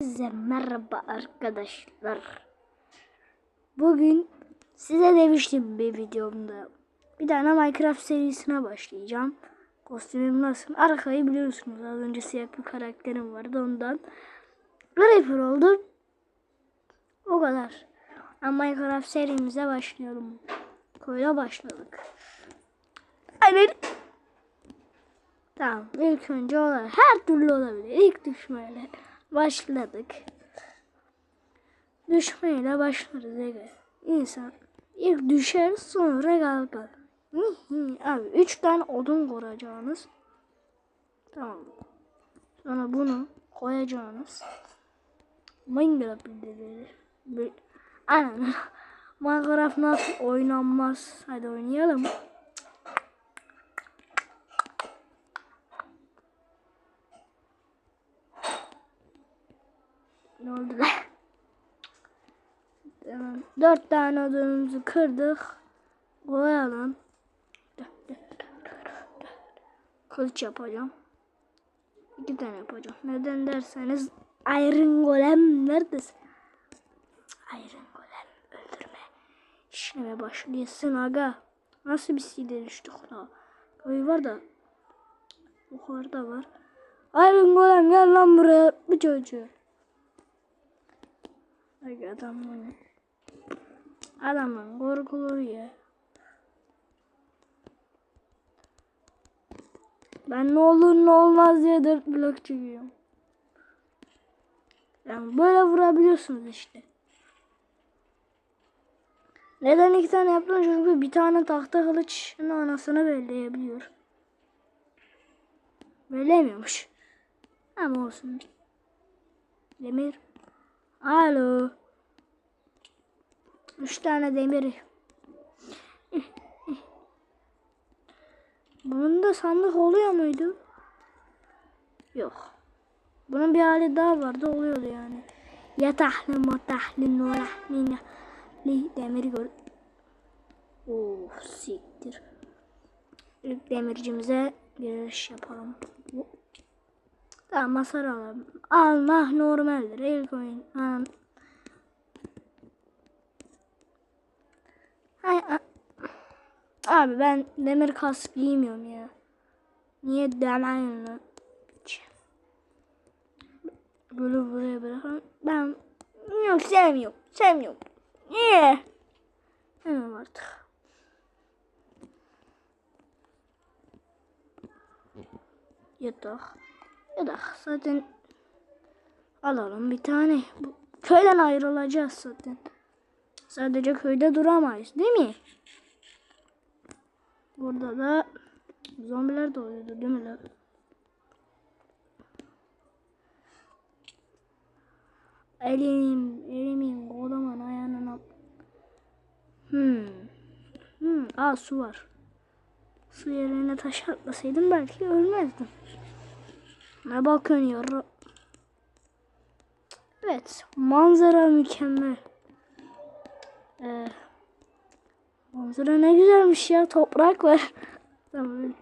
Size merhaba arkadaşlar. Bugün size demiştim bir videomda. Bir tane Minecraft serisine başlayacağım. Kostümüm nasıl? Arkayı biliyorsunuz. Az önce siyah bir karakterim vardı ondan. Creeper oldum. O kadar. Ama Minecraft serimize başlayalım. Koyla başladık. Aynen. Tamam ilk önce olabilir. Her türlü olabilir. İlk düşmeyle başladık. Düşmeyle başlarız Ege. İnsan ilk düşer sonra kalkar. Abi üç tane odun koyacağınız. Tamam. Sonra bunu koyacağınız. Minecraft bildileri. Bir... Aynen. Minecraft nasıl oynanmaz? Hadi oynayalım. Ne oldu lan? Tamam. Dört tane odunumuzu kırdık. Koyalım. Kılıç yapacağım. İki tane yapacağım. Neden derseniz Iron Golem neredesin? Iron Golem öldürme. İşleme başlıyorsun aga. Nasıl bir side düştük la? Köy var da. Yukarıda var. Iron Golem gel lan buraya. Bu çocuğu. Ay adam bunu. Adamın korkulur ya. Ben ne olur ne olmaz diye dört blok çekiyorum. Yani böyle vurabiliyorsunuz işte. Neden iki tane yaptım? Çünkü bir tane tahta kılıçın anasını belleyebiliyor. Bellemiyormuş. Ama olsun. Demir. Alo. Üç tane demir. Bunun da sandık oluyor muydu? Yok. Bunun bir hali daha vardı oluyordu yani. Yatahlı matahlı nurahlı li demir gör. Oh siktir. İlk demircimize giriş yapalım. Tamam hasar alalım. Allah normaldir. İlk oyun. Anam. Ay, a- Abi ben demir kask giymiyorum ya. Niye demeyin Böyle buraya bırakın. Ben yok sevmiyorum. Sevmiyorum. Niye? Hemen artık. Yatak. Yatak zaten alalım bir tane. Bu, köyden ayrılacağız zaten. Sadece köyde duramayız değil mi? Burada da zombiler de oluyordu değil mi lan? Elim, elimin kodaman ayağına Hmm. Hmm. Aa su var. Su yerine taş atmasaydım belki ölmezdim. Ne bakıyorsun yarı? Evet. Manzara mükemmel. Ee, manzara ne güzelmiş ya. Toprak var. Tamam.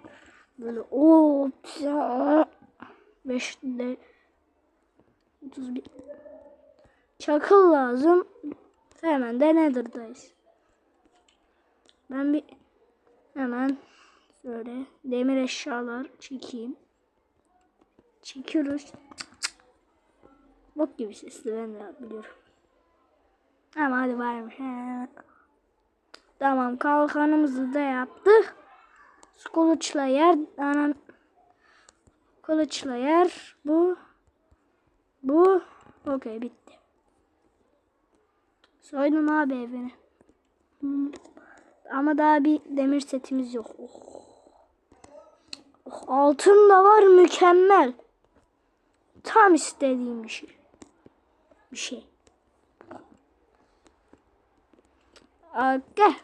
Böyle o 5 de 31 Çakıl lazım. Hemen de Nether'dayız. Ben bir hemen şöyle demir eşyalar çekeyim. Çekiyoruz. Bok gibi sesli ben de biliyorum. Ama hadi varmış. He. Tamam kalkanımızı da yaptık. Kılıçla yer. Anan. Kılıçla yer. Bu. Bu. Okey bitti. Soydum abi evini. Ama daha bir demir setimiz yok. Oh. Oh, altın da var mükemmel. Tam istediğim bir şey. Bir şey. Okey.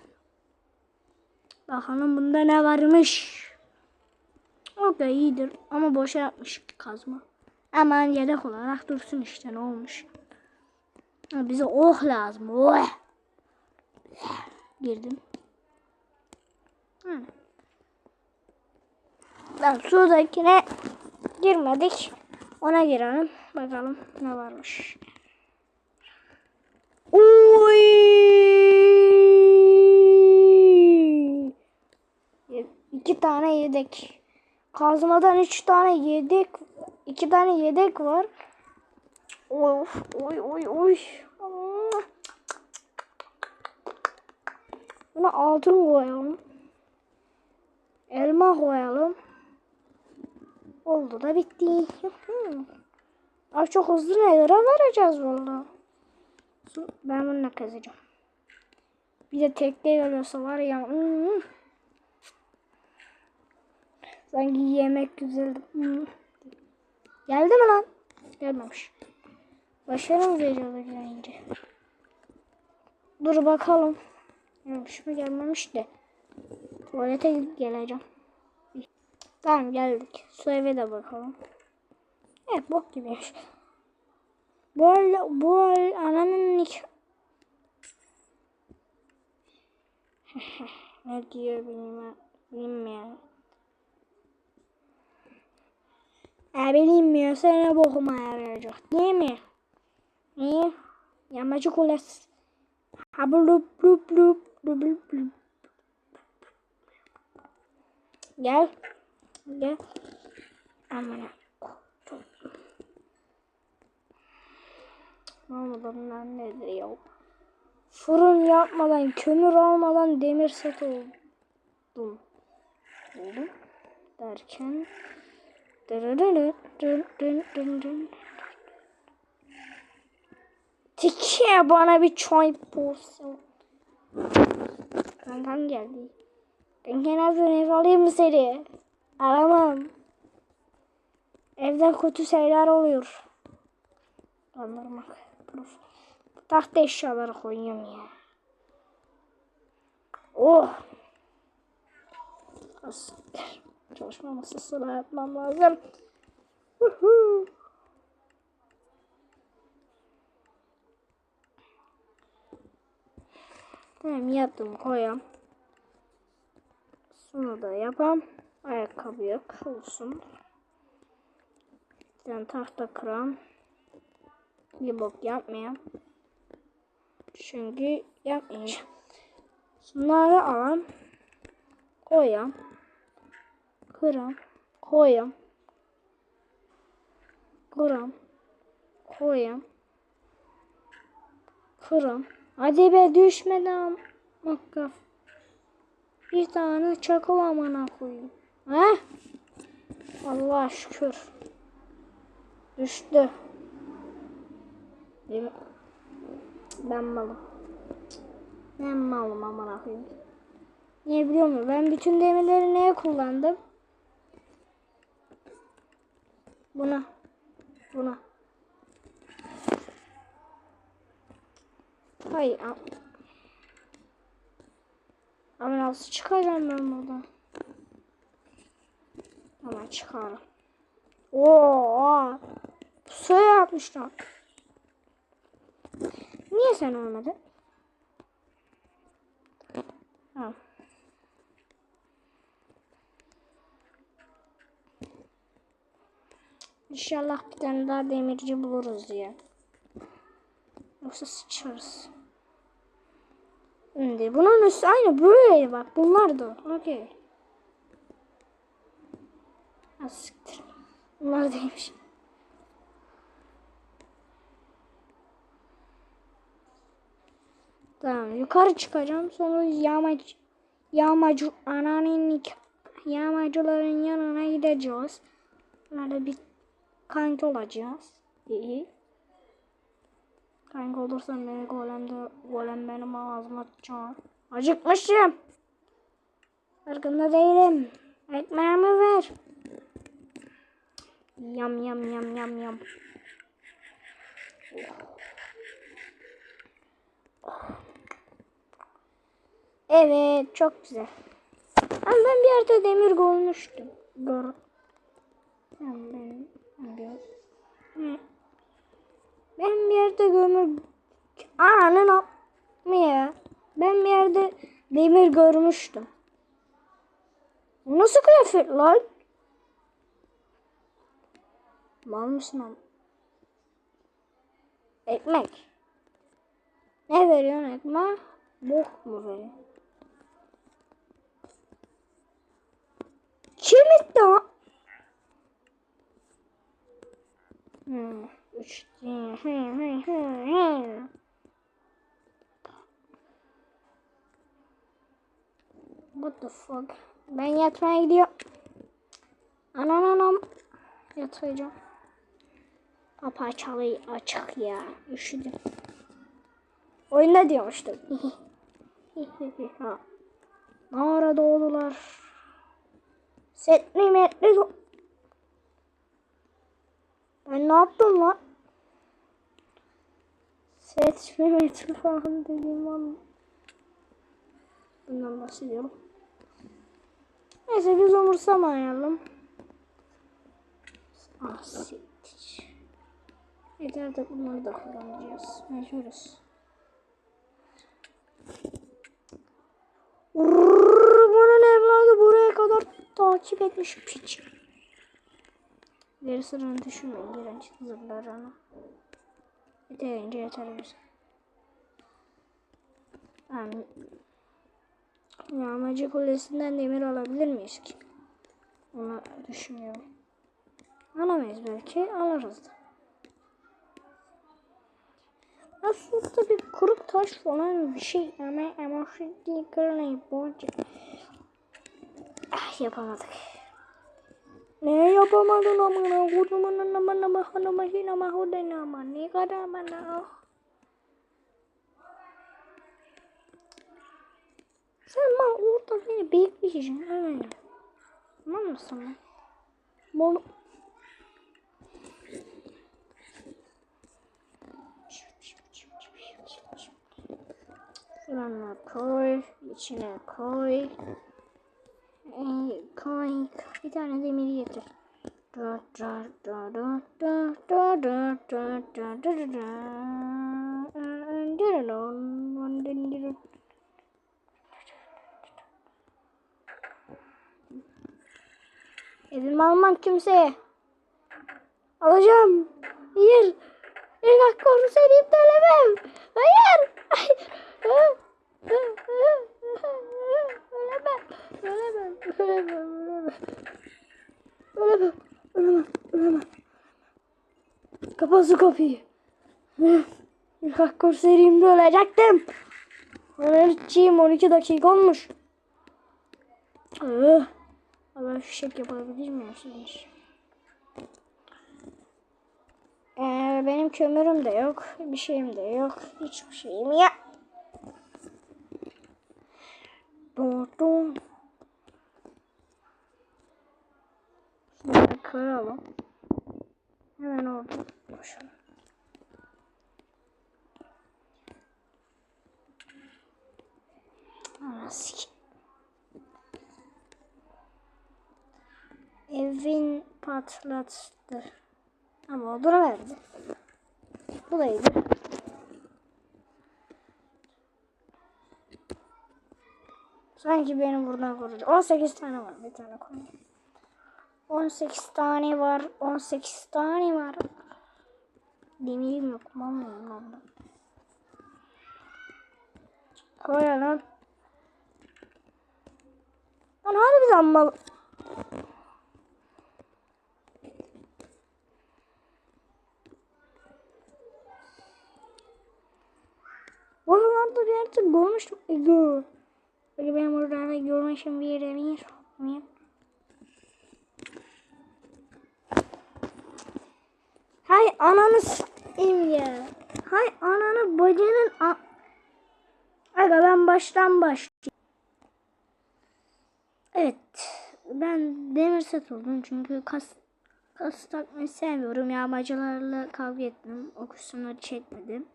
Bakalım bunda ne varmış. Okey iyidir ama boşa yapmış kazma. Aman yedek olarak dursun işte ne olmuş. Bize oh lazım. Oh. Girdim. Ben sudakine girmedik. Ona girelim. Bakalım ne varmış. Uy! İki tane yedek. Kazmadan üç tane yedek. iki tane yedek var. Of, oy oy oy. Buna altın koyalım. Elma koyalım. Oldu da bitti. Ay çok hızlı nelere varacağız valla. Ben bununla kazacağım. Bir de tekne geliyorsa var ya. hmm. Sanki yemek güzeldi. Geldi mi lan? Gelmemiş. Başarı mı veriyorlar gelince? Dur bakalım. Gelmiş mi gelmemiş de. Tuvalete geleceğim. Tamam geldik. Su eve de bakalım. Evet bok gibiymiş. Bu arada bu ananın nikah... ne diyor bilmiyorum. Bilmiyorum. E bilinmiyorsa ne bokuma yarayacak değil mi? Niye? Yamacı kulesi. Ha blup blup blup blup blup blup. Gel. Gel. Amına. Mahmut'un nedir ya? Fırın yapmadan, kömür almadan demir set oldum. Oldum. Derken Tikiye bana bir çay porsiyon. Kankam geldi. Ben genelde ev alayım mı seni? Alamam. Evde kötü şeyler oluyor. Anlamak. Tahta eşyaları koyuyorum ya. Oh. Çalışma masasına yapmam lazım. Uhu. Tamam yaptım koyam. Şunu da yapam. Ayakkabı yok olsun. Ben tahta kıram. Bir bok yapmayayım. Çünkü yapmayacağım. Bunları alam. Koyam. Kıram. Koyam. Kıram. Koyam. Kıram. Hadi be düşmeden makkaf. Bir tane çakıl amına koyayım. Ha? Allah şükür. Düştü. Değil mi? Ben malım. Ben malım amına koyayım. Niye biliyor musun? Ben bütün demirleri neye kullandım? Buna. Buna. Hayır. Ama nasıl çıkacağım ben buradan? Ama çıkarım. Oo, su yapmışlar. Niye sen olmadı? Ha. İnşallah bir tane daha demirci buluruz ya. Yoksa sıçarız. Şimdi bunun üstü aynı böyle bak. Bunlar da. Okey. Siktir. Bunlar değilmiş. Tamam yukarı çıkacağım. Sonra yağmacı yağmacı anneannenin yağmacıların yanına gideceğiz. Böyle bir kanki olacağız. İyi. Kanka olursam beni golemde golem benim ağzıma atacak. Acıkmışım. Farkında değilim. Ekmeğimi ver. Yam yam yam yam yam. Evet çok güzel. Ama ben bir yerde demir görmüştüm. Ben, ben bir yerde gömür... Ananın mı ya? Ben bir yerde demir görmüştüm. Nasıl kıyafet lan? Mal mısın am? Ekmek. Ne veriyorsun ekmek? Bok mu veriyor? Kim itti o? Hmm. What the fuck? Ben yatmaya gidiyorum. Anam anam. Yatacağım. Kapı açılı açık ya. Üşüdüm. Oyunda diyormuştum. ha. Mağara doğdular. Setli metli Ben ne yaptım lan? Setli metli falan dediğim an. Bundan bahsediyorum. Neyse biz umursamayalım. Ah siktir. Yeter de bunları da kullanacağız. Mecburuz. Bunun evladı buraya kadar takip etmiş piç. Geri sırrını düşünmeyin. Direnç zırhlarını. Yeterince yeter bize. Yani Yağmacı kulesinden demir alabilir miyiz ki? Onu düşünüyorum. Alamayız belki. Alırız da. Aslında bir kuruk taş falan bir şey ama ama şimdi kırmayı borcu. Ah yapamadık. Ne yapamadın amına kodumun amına mahana mahina mahudena ama ne kadar bana oh. Sen bana orada beni bekleyeceksin öyle. Tamam mı sana? Bol Şurana koy, içine koy. Ee, koy, bir tane demiri getir. Da da da da da da da da da da da. Evimi almam kimseye. Alacağım. Hayır. Bir dakika onu seni. Hayır. Ölemem. Ölemem. Ölemem. Ölemem. Ölemem. Ölemem. Kapat şu kapıyı. Dakika serimde ölecektim. Ölçeyim 12 dakika olmuş. Ee, ama fişek yapabilir miyim şimdi? Ee, benim kömürüm de yok. Bir şeyim de yok. Hiçbir şeyim yok. Don don. Şunları kıralım. Hemen orada koşalım. Anası. Evin patlattı. Ama o duraverdi. Bu da iyidir. Sanki benim buradan vuracak. 18 tane var. Bir tane koyayım. 18 tane var. 18 tane var. Demirim yok. Mal mıyım lan ben? Koyalım. Lan harbiden mal. Oralarda bir yerde görmüştüm. Ego. Böyle benim oralarda görmüşüm bir yere bir yer. Hay ananı s**eyim ya. Hay ananı bacının a... Aga ben baştan başlayayım. Evet. Ben demir set oldum çünkü kas kas takmayı sevmiyorum. Yağmacılarla kavga ettim. O kısımları çekmedim.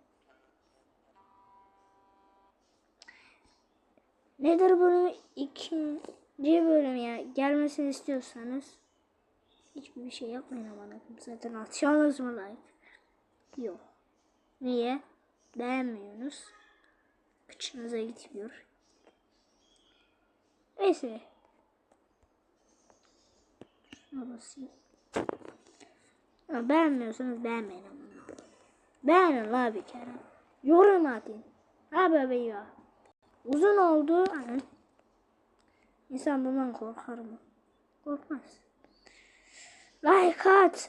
Nedir bölümü ikinci bölüm ya gelmesini istiyorsanız hiçbir şey yapmayın ama zaten atıyorsunuz mu like? Yok. Niye? Beğenmiyorsunuz. Kıçınıza gitmiyor. Neyse. Şuna basayım. Ya beğenmiyorsanız beğenmeyin ama. Beğenin la bir kere. Yorum atın. Ha bebeği ya. Uzun oldu. Hani. İnsan bundan korkar mı? Korkmaz. Like at.